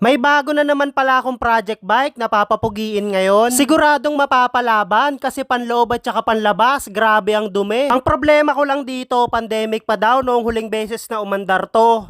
May bago na naman pala akong project bike na papapugiin ngayon. Siguradong mapapalaban kasi panloob at saka panlabas, grabe ang dumi. Ang problema ko lang dito, pandemic pa daw noong huling beses na umandar to.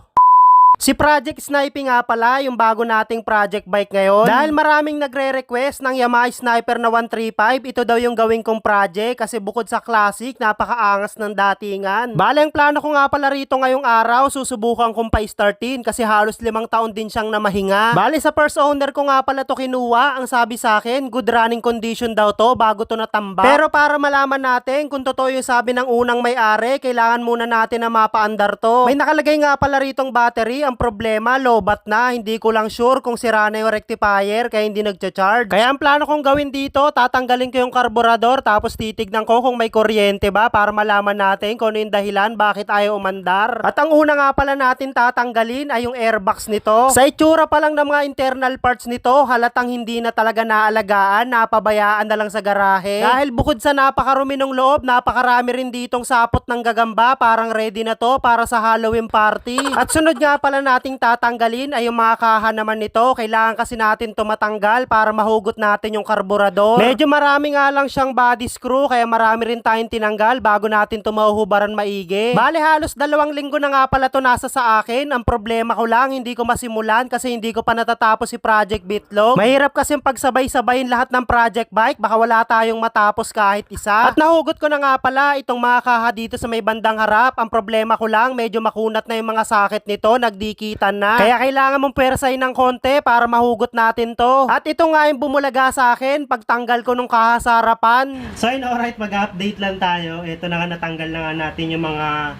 Si Project Sniping nga pala, yung bago nating project bike ngayon. Dahil maraming nagre-request ng Yamaha Sniper na 135, ito daw yung gawin kong project kasi bukod sa classic, napakaangas ng datingan. Bale, ang plano ko nga pala rito ngayong araw, susubukan kong pa-startin kasi halos limang taon din siyang namahinga. Bale, sa first owner ko nga pala to kinuha, ang sabi sa akin, good running condition daw to bago to natambak. Pero para malaman natin kung totoo yung sabi ng unang may-ari, kailangan muna natin na mapaandar to. May nakalagay nga pala ritong battery, ang problema, lobat na. Hindi ko lang sure kung sira na yung rectifier kaya hindi nagcha-charge. Kaya ang plano kong gawin dito, tatanggalin ko yung karburador tapos titignan ko kung may kuryente ba para malaman natin kung ano yung dahilan bakit ayaw umandar. At ang una nga pala natin tatanggalin ay yung airbox nito. Sa itsura pa lang ng mga internal parts nito, halatang hindi na talaga naalagaan, napabayaan na lang sa garahe. Dahil bukod sa napakarumi ng loob, napakarami rin ditong sapot ng gagamba, parang ready na to para sa Halloween party. At sunod nga pala nating tatanggalin ay yung mga kaha naman nito. Kailangan kasi natin to matanggal para mahugot natin yung karburador. Medyo marami nga lang siyang body screw kaya marami rin tayong tinanggal bago natin to mahuhubaran maigi. Bale halos dalawang linggo na nga pala to nasa sa akin. Ang problema ko lang hindi ko masimulan kasi hindi ko pa natatapos si Project Bitlog. Mahirap kasi pagsabay-sabayin lahat ng project bike baka wala tayong matapos kahit isa. At nahugot ko na nga pala itong mga kaha dito sa may bandang harap. Ang problema ko lang medyo makunat na yung mga sakit nito, nagdikitan na. Kaya kailangan mong pwersay ng konti para mahugot natin to. At ito nga yung bumulaga sa akin pagtanggal ko nung kaha sa harapan. So yun, alright, mag-update lang tayo. Ito na nga natanggal na nga natin yung mga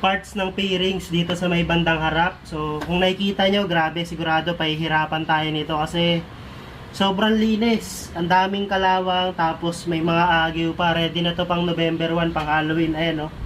parts ng pairings dito sa may bandang harap. So, kung nakikita nyo, grabe, sigurado pahihirapan tayo nito kasi sobrang linis. Ang daming kalawang, tapos may mga agyo pa. Ready na to pang November 1, pang Halloween. Ayan, no?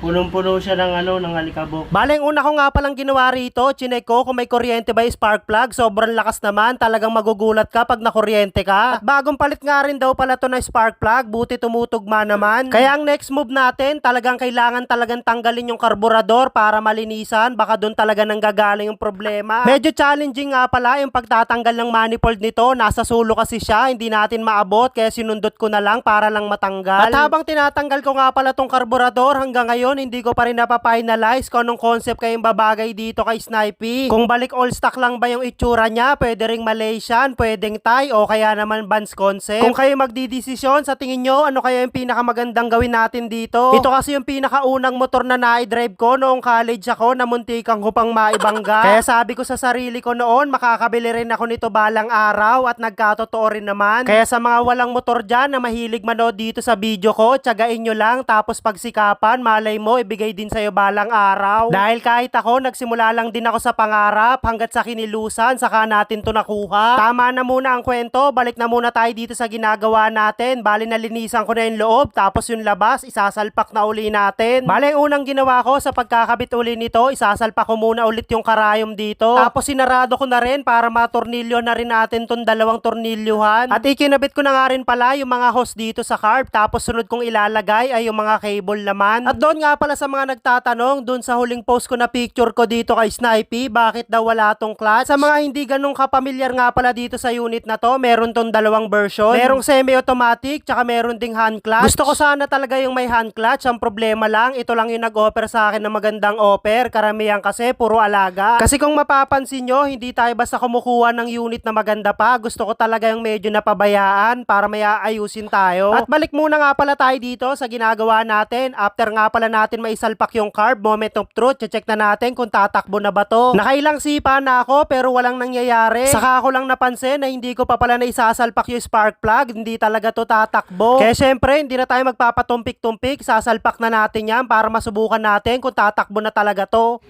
Punong-puno siya ng ano, ng alikabok. Bale, una ko nga palang ginawa rito, chinek ko kung may kuryente ba yung spark plug. Sobrang lakas naman, talagang magugulat ka pag nakuryente ka. At bagong palit nga rin daw pala to na spark plug, buti tumutugma naman. Kaya ang next move natin, talagang kailangan talagang tanggalin yung karburador para malinisan. Baka doon talaga nang gagaling yung problema. Medyo challenging nga pala yung pagtatanggal ng manifold nito. Nasa sulo kasi siya, hindi natin maabot kaya sinundot ko na lang para lang matanggal. At habang tinatanggal ko nga pala tong karburador hanggang ngayon, hindi ko pa rin napafinalize kung anong concept kayong babagay dito kay Snipey. Kung balik all stock lang ba yung itsura niya, pwede ring Malaysian, pwedeng Thai, o kaya naman Vans concept. Kung kayo magdidesisyon, sa tingin nyo, ano kaya yung pinakamagandang gawin natin dito? Ito kasi yung pinakaunang motor na na-drive ko noong college ako na muntikang ko pang maibangga. Kaya sabi ko sa sarili ko noon, makakabili rin ako nito balang araw at nagkatotoo rin naman. Kaya sa mga walang motor dyan na mahilig manood dito sa video ko, tsagain nyo lang tapos pagsikapan, malay mo, ibigay din sa'yo balang araw. Dahil kahit ako, nagsimula lang din ako sa pangarap hanggat sa kinilusan, saka natin to nakuha. Tama na muna ang kwento, balik na muna tayo dito sa ginagawa natin. Bali nalinisan ko na yung loob, tapos yung labas, isasalpak na uli natin. Bali ang unang ginawa ko sa pagkakabit uli nito, isasalpak ko muna ulit yung karayom dito. Tapos sinarado ko na rin para matornilyo na rin natin tong dalawang tornilyuhan. At ikinabit ko na nga rin pala yung mga hose dito sa carb, tapos sunod kong ilalagay ay yung mga cable naman. At doon nga pala sa mga nagtatanong, doon sa huling post ko na picture ko dito kay Snipey, bakit daw wala tong clutch? Sa mga hindi ganun kapamilyar nga pala dito sa unit na to, meron tong dalawang version. Merong semi-automatic, tsaka meron ding hand clutch. Gusto ko sana talaga yung may hand clutch, ang problema lang, ito lang yung nag-offer sa akin ng magandang offer, karamihan kasi puro alaga. Kasi kung mapapansin nyo, hindi tayo basta kumukuha ng unit na maganda pa, gusto ko talaga yung medyo napabayaan para may aayusin tayo. At balik muna nga pala tayo dito sa ginagawa natin, after nga pala natin maisalpak yung carb, moment of truth, check na natin kung tatakbo na ba to. Nakailang sipa na ako pero walang nangyayari. Saka ako lang napansin na hindi ko pa pala naisasalpak yung spark plug, hindi talaga to tatakbo. Kaya syempre, hindi na tayo magpapatumpik-tumpik, sasalpak na natin yan para masubukan natin kung tatakbo na talaga to.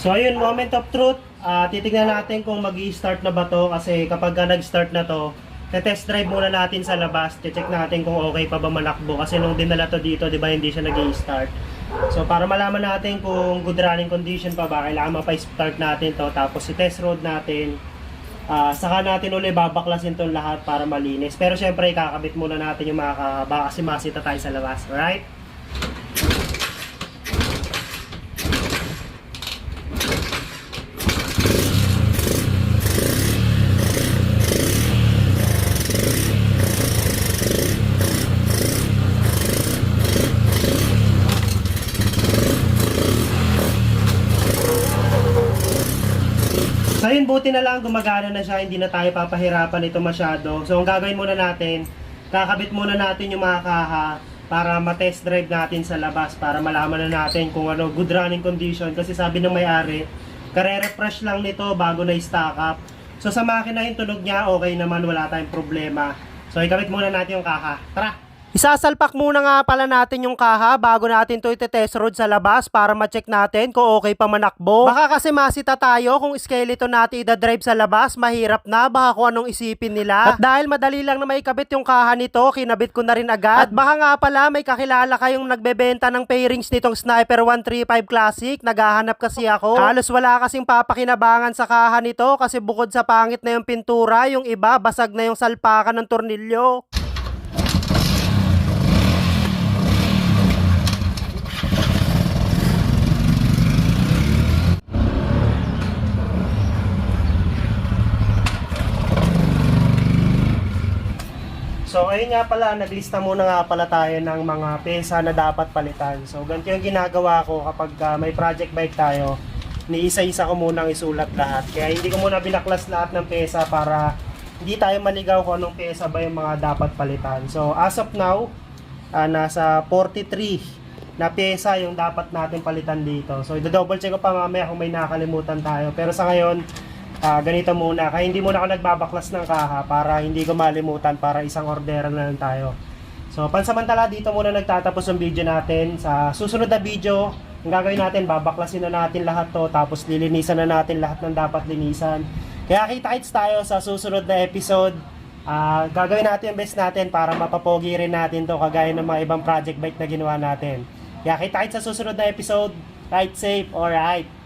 So ayun, moment of truth. Ah, titignan natin kung mag start na ba to kasi kapag ka nag-start na to, test drive muna natin sa labas. check natin kung okay pa ba malakbo kasi nung dinala to dito, 'di ba, hindi siya nag-i-start. So para malaman natin kung good running condition pa ba, kailangan mapa-start natin to tapos i-test road natin. Ah, saka natin uli babaklasin tong lahat para malinis. Pero syempre, kakabit muna natin yung mga ka- baka kasi masita tayo sa labas. Alright? Ngayon, buti na lang gumagana na siya, hindi na tayo papahirapan ito masyado. So, ang gagawin muna natin, kakabit muna natin yung mga kaha para ma-test drive natin sa labas para malaman na natin kung ano good running condition. Kasi sabi ng may-ari kare-refresh lang nito bago na stock up. So sa makina yung tunog niya okay naman wala tayong problema. So ikabit muna natin yung kaha. Tara Isasalpak muna nga pala natin yung kaha bago natin to itetest road sa labas para ma-check natin kung okay pa manakbo. Baka kasi masita tayo kung skeleton natin ida-drive sa labas, mahirap na, baka kung anong isipin nila. At dahil madali lang na may kabit yung kaha nito, kinabit ko na rin agad. At baka nga pala may kakilala kayong nagbebenta ng pairings nitong Sniper 135 Classic, naghahanap kasi ako. Halos wala kasing papakinabangan sa kaha nito kasi bukod sa pangit na yung pintura, yung iba basag na yung salpakan ng tornilyo. So ayun nga pala, naglista muna nga pala tayo ng mga pesa na dapat palitan. So ganito yung ginagawa ko kapag ah, may project bike tayo, ni isa-isa ko munang isulat lahat. Kaya hindi ko muna binaklas lahat ng pesa para hindi tayo maligaw kung anong pesa ba yung mga dapat palitan. So as of now, ah, nasa 43 na pesa yung dapat natin palitan dito. So i-double check ko pa mamaya kung may nakalimutan tayo. Pero sa ngayon, Ah, ganito muna. Kaya hindi muna ako nagbabaklas ng kaha para hindi ko malimutan para isang orderan na lang tayo. So, pansamantala dito muna nagtatapos ang video natin. Sa susunod na video, ang gagawin natin, babaklasin na natin lahat to tapos lilinisan na natin lahat ng dapat linisan. Kaya kita-kits tayo sa susunod na episode. Ah, gagawin natin ang best natin para mapapogi rin natin to kagaya ng mga ibang project bike na ginawa natin. Kaya kita-kits sa susunod na episode. Ride safe, alright.